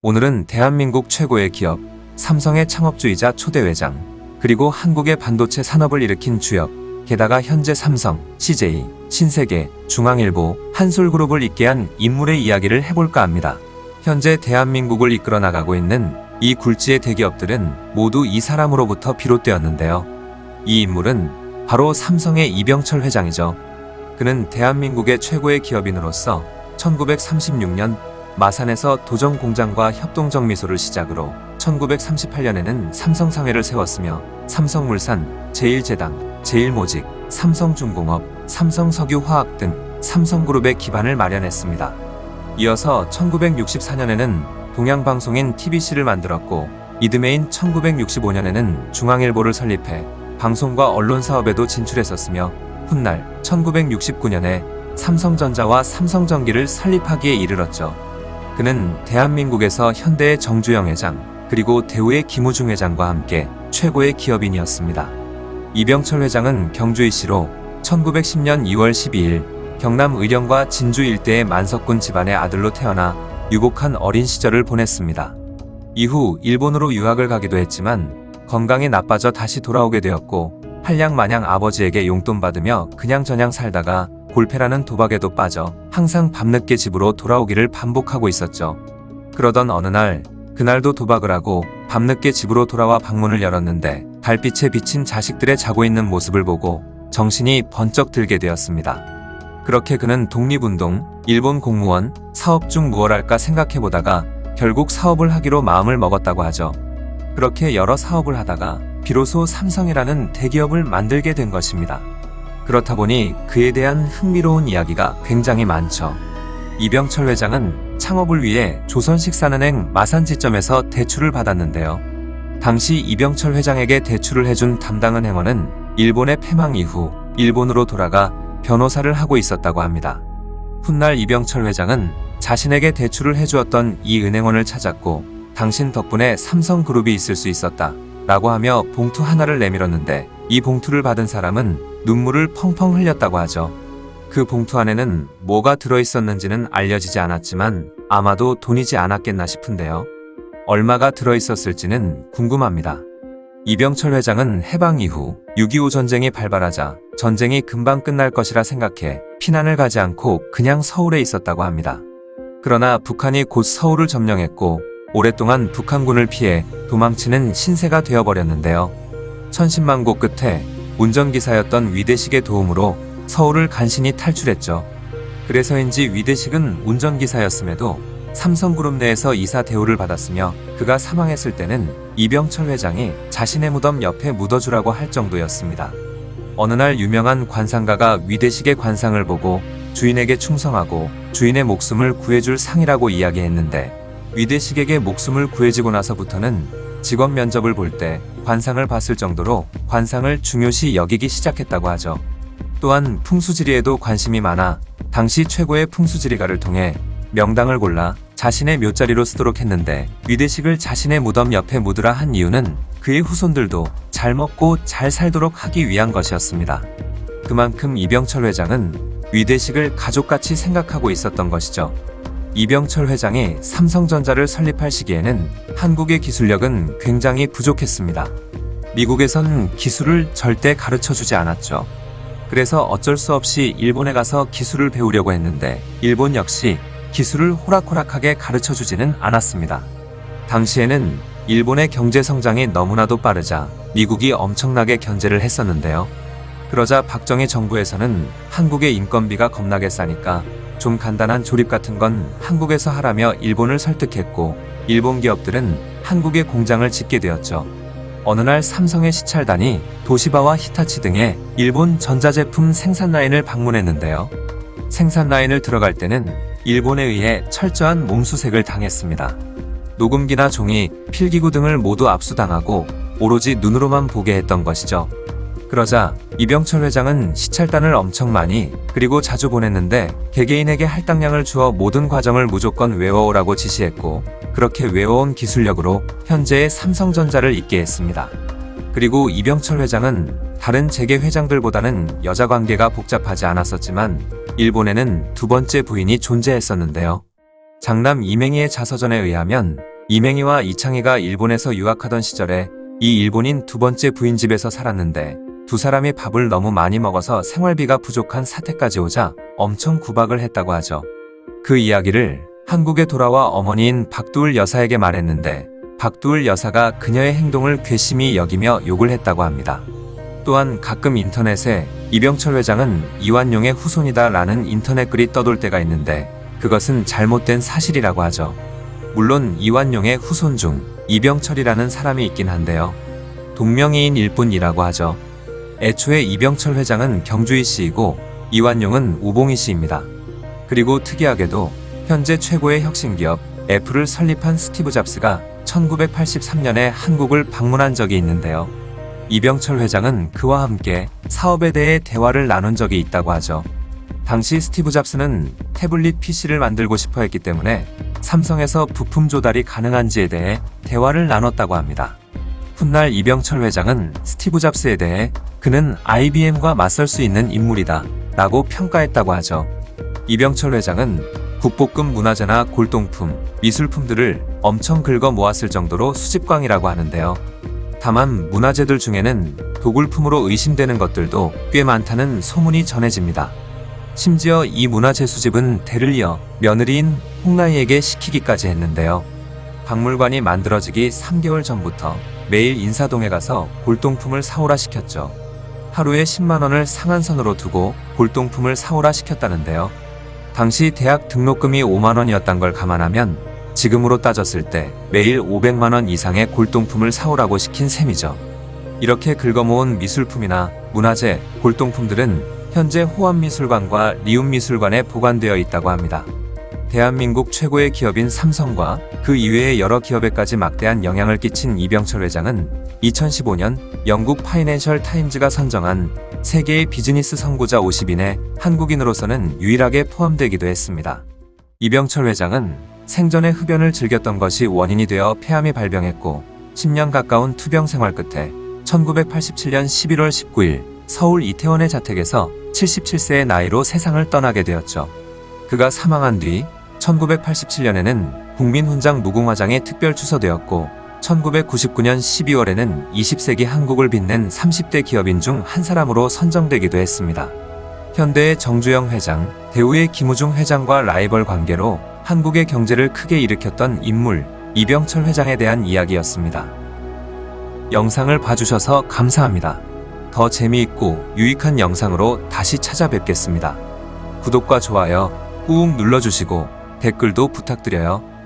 오늘은 대한민국 최고의 기업, 삼성의 창업주이자 초대 회장, 그리고 한국의 반도체 산업을 일으킨 주역, 게다가 현재 삼성, CJ, 신세계, 중앙일보, 한솔그룹을 잇게 한 인물의 이야기를 해볼까 합니다. 현재 대한민국을 이끌어 나가고 있는 이 굴지의 대기업들은 모두 이 사람으로부터 비롯되었는데요. 이 인물은 바로 삼성의 이병철 회장이죠. 그는 대한민국의 최고의 기업인으로서 1936년 마산에서 도정 공장과 협동정미소를 시작으로 1938년에는 삼성상회를 세웠으며 삼성물산, 제일제당, 제일모직, 삼성중공업, 삼성석유화학 등 삼성그룹의 기반을 마련했습니다. 이어서 1964년에는 동양방송인 TBC를 만들었고 이듬해인 1965년에는 중앙일보를 설립해 방송과 언론 사업에도 진출했었으며 훗날 1969년에 삼성전자와 삼성전기를 설립하기에 이르렀죠. 그는 대한민국에서 현대의 정주영 회장, 그리고 대우의 김우중 회장과 함께 최고의 기업인이었습니다. 이병철 회장은 경주이시로 1910년 2월 12일 경남 의령과 진주 일대의 만석군 집안의 아들로 태어나 유복한 어린 시절을 보냈습니다. 이후 일본으로 유학을 가기도 했지만 건강이 나빠져 다시 돌아오게 되었고 한량 마냥 아버지에게 용돈 받으며 그냥저냥 살다가 골패라는 도박에도 빠져 항상 밤늦게 집으로 돌아오기를 반복하고 있었죠. 그러던 어느 날 그날도 도박을 하고 밤늦게 집으로 돌아와 방문을 열었는데 달빛에 비친 자식들의 자고 있는 모습을 보고 정신이 번쩍 들게 되었습니다. 그렇게 그는 독립운동, 일본 공무원, 사업 중 무엇 할까 생각해 보다가 결국 사업을 하기로 마음을 먹었다고 하죠. 그렇게 여러 사업을 하다가 비로소 삼성이라는 대기업을 만들게 된 것입니다. 그렇다 보니 그에 대한 흥미로운 이야기가 굉장히 많죠. 이병철 회장은 창업을 위해 조선식산은행 마산지점에서 대출을 받았는데요. 당시 이병철 회장에게 대출을 해준 담당은행원은 일본의 패망 이후 일본으로 돌아가 변호사를 하고 있었다고 합니다. 훗날 이병철 회장은 자신에게 대출을 해주었던 이 은행원을 찾았고 당신 덕분에 삼성그룹이 있을 수 있었다 라고 하며 봉투 하나를 내밀었는데 이 봉투를 받은 사람은 눈물을 펑펑 흘렸다고 하죠. 그 봉투 안에는 뭐가 들어있었는지는 알려지지 않았지만 아마도 돈이지 않았겠나 싶은데요. 얼마가 들어있었을지는 궁금합니다. 이병철 회장은 해방 이후 6.25 전쟁이 발발하자 전쟁이 금방 끝날 것이라 생각해 피난을 가지 않고 그냥 서울에 있었다고 합니다. 그러나 북한이 곧 서울을 점령했고 오랫동안 북한군을 피해 도망치는 신세가 되어버렸는데요. 천신만고 끝에 운전기사였던 위대식의 도움으로 서울을 간신히 탈출했죠. 그래서인지 위대식은 운전기사였음에도 삼성그룹 내에서 이사 대우를 받았으며 그가 사망했을 때는 이병철 회장이 자신의 무덤 옆에 묻어주라고 할 정도였습니다. 어느 날 유명한 관상가가 위대식의 관상을 보고 주인에게 충성하고 주인의 목숨을 구해줄 상이라고 이야기했는데 위대식에게 목숨을 구해지고 나서부터는 직원 면접을 볼때 관상을 봤을 정도로 관상을 중요시 여기기 시작했다고 하죠. 또한 풍수지리에도 관심이 많아 당시 최고의 풍수지리가를 통해 명당을 골라 자신의 묘자리로 쓰도록 했는데 위대식을 자신의 무덤 옆에 묻으라 한 이유는 그의 후손들도 잘 먹고 잘 살도록 하기 위한 것이었습니다. 그만큼 이병철 회장은 위대식을 가족같이 생각하고 있었던 것이죠. 이병철 회장이 삼성전자를 설립할 시기에는 한국의 기술력은 굉장히 부족했습니다. 미국에선 기술을 절대 가르쳐 주지 않았죠. 그래서 어쩔 수 없이 일본에 가서 기술을 배우려고 했는데 일본 역시 기술을 호락호락하게 가르쳐 주지는 않았습니다. 당시에는 일본의 경제 성장이 너무나도 빠르자 미국이 엄청나게 견제를 했었는데요. 그러자 박정희 정부에서는 한국의 인건비가 겁나게 싸니까 좀 간단한 조립 같은 건 한국에서 하라며 일본을 설득했고 일본 기업들은 한국에 공장을 짓게 되었죠. 어느 날 삼성의 시찰단이 도시바와 히타치 등의 일본 전자제품 생산 라인을 방문했는데요. 생산 라인을 들어갈 때는 일본에 의해 철저한 몸수색을 당했습니다. 녹음기나 종이, 필기구 등을 모두 압수당하고 오로지 눈으로만 보게 했던 것이죠. 그러자 이병철 회장은 시찰단을 엄청 많이 그리고 자주 보냈는데 개개인에게 할당량을 주어 모든 과정을 무조건 외워오라고 지시했고 그렇게 외워온 기술력으로 현재의 삼성전자를 잇게 했습니다. 그리고 이병철 회장은 다른 재계 회장들보다는 여자 관계가 복잡하지 않았었지만 일본에는 두 번째 부인이 존재했었는데요. 장남 이맹희의 자서전에 의하면 이맹희와 이창희가 일본에서 유학하던 시절에 이 일본인 두 번째 부인 집에서 살았는데 두 사람이 밥을 너무 많이 먹어서 생활비가 부족한 사태까지 오자 엄청 구박을 했다고 하죠. 그 이야기를 한국에 돌아와 어머니인 박두을 여사에게 말했는데 박두을 여사가 그녀의 행동을 괘씸히 여기며 욕을 했다고 합니다. 또한 가끔 인터넷에 이병철 회장은 이완용의 후손이다 라는 인터넷 글이 떠돌 때가 있는데 그것은 잘못된 사실이라고 하죠. 물론 이완용의 후손 중 이병철이라는 사람이 있긴 한데요. 동명이인 일 뿐이라고 하죠. 애초에 이병철 회장은 경주이 씨이고 이완용은 우봉이 씨입니다. 그리고 특이하게도 현재 최고의 혁신 기업 애플을 설립한 스티브 잡스가 1983년에 한국을 방문한 적이 있는데요. 이병철 회장은 그와 함께 사업에 대해 대화를 나눈 적이 있다고 하죠. 당시 스티브 잡스는 태블릿 PC를 만들고 싶어 했기 때문에 삼성에서 부품 조달이 가능한지에 대해 대화를 나눴다고 합니다. 훗날 이병철 회장은 스티브 잡스에 대해 그는 IBM과 맞설 수 있는 인물이다 라고 평가했다고 하죠. 이병철 회장은 국보급 문화재나 골동품, 미술품들을 엄청 긁어 모았을 정도로 수집광이라고 하는데요. 다만 문화재들 중에는 도굴품으로 의심되는 것들도 꽤 많다는 소문이 전해집니다. 심지어 이 문화재 수집은 대를 이어 며느리인 홍나이에게 시키기까지 했는데요. 박물관이 만들어지기 3개월 전부터 매일 인사동에 가서 골동품을 사오라 시켰죠. 하루에 10만 원을 상한선으로 두고 골동품을 사오라 시켰다는데요. 당시 대학 등록금이 5만 원이었단 걸 감안하면 지금으로 따졌을 때 매일 500만 원 이상의 골동품을 사오라고 시킨 셈이죠. 이렇게 긁어모은 미술품이나 문화재, 골동품들은 현재 호암미술관과 리움미술관에 보관되어 있다고 합니다. 대한민국 최고의 기업인 삼성과 그 이외의 여러 기업에까지 막대한 영향을 끼친 이병철 회장은 2015년 영국 파이낸셜 타임즈가 선정한 세계의 비즈니스 선구자 50인에 한국인으로서는 유일하게 포함되기도 했습니다. 이병철 회장은 생전에 흡연을 즐겼던 것이 원인이 되어 폐암이 발병했고 10년 가까운 투병 생활 끝에 1987년 11월 19일 서울 이태원의 자택에서 77세의 나이로 세상을 떠나게 되었죠. 그가 사망한 뒤 1987년에는 국민훈장 무궁화장에 특별 추서되었고 1999년 12월에는 20세기 한국을 빛낸 30대 기업인 중 한 사람으로 선정되기도 했습니다. 현대의 정주영 회장, 대우의 김우중 회장과 라이벌 관계로 한국의 경제를 크게 일으켰던 인물 이병철 회장에 대한 이야기였습니다. 영상을 봐주셔서 감사합니다. 더 재미있고 유익한 영상으로 다시 찾아뵙겠습니다. 구독과 좋아요 꾹 눌러주시고 댓글도 부탁드려요.